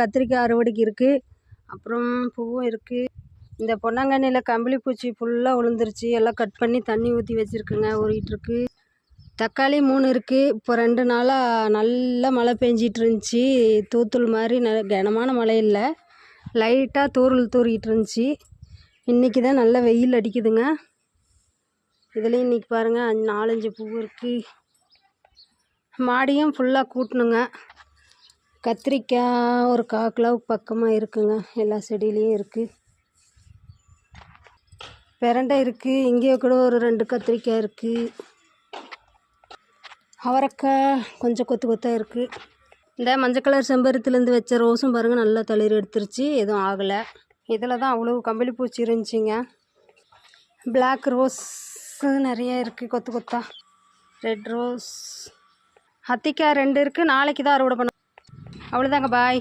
கத்திரிக்காய் அறுவடைக்கு இருக்குது அப்புறம் பூவும் இருக்குது இந்த பொன்னாங்கண்ணியில் கம்பளி பூச்சி ஃபுல்லாக விழுந்துருச்சு எல்லாம் கட் பண்ணி தண்ணி ஊற்றி வச்சுருக்குங்க. ஊறிட்டுருக்கு தக்காளி மூணு இருக்குது இப்போ ரெண்டு நாளாக நல்லா மழை பெஞ்சிட்டு இருந்துச்சு. தூத்துள் மாதிரி ந கனமான மழை இல்லை. லைட்டாக தூறல் தூறிக்கிட்டு இருந்துச்சு. இன்றைக்கி தான் நல்ல வெயில் அடிக்குதுங்க. இதுலேயும் இன்றைக்கி பாருங்கள் அஞ்சு நாலஞ்சு பூ இருக்குது மாடியும் ஃபுல்லாக கூட்டணுங்க. கத்திரிக்காய் ஒரு கால் கிலோ பக்கமாக இருக்குங்க. எல்லா செடியிலையும் இருக்குது பிரண்டை இருக்குது இங்கேயே கூட ஒரு ரெண்டு கத்திரிக்காய் இருக்குது அவரைக்காய் கொஞ்சம் கொத்து கொத்தாக இருக்குது இந்த மஞ்சள் கலர் செம்பருத்திலேருந்து வச்ச ரோஸும் பாருங்கள் நல்லா தளிர் எடுத்துருச்சு. எதுவும் ஆகலை. இதில் தான் அவ்வளோ கம்பளி பூச்சி இருந்துச்சுங்க. பிளாக் ரோஸ் நிறைய இருக்குது கொத்து கொத்தா. ரெட் ரோஸ் அத்திக்காய் ரெண்டு இருக்குது நாளைக்கு தான் அறுவடை பண்ண அவ்வளோதாங்க பாய்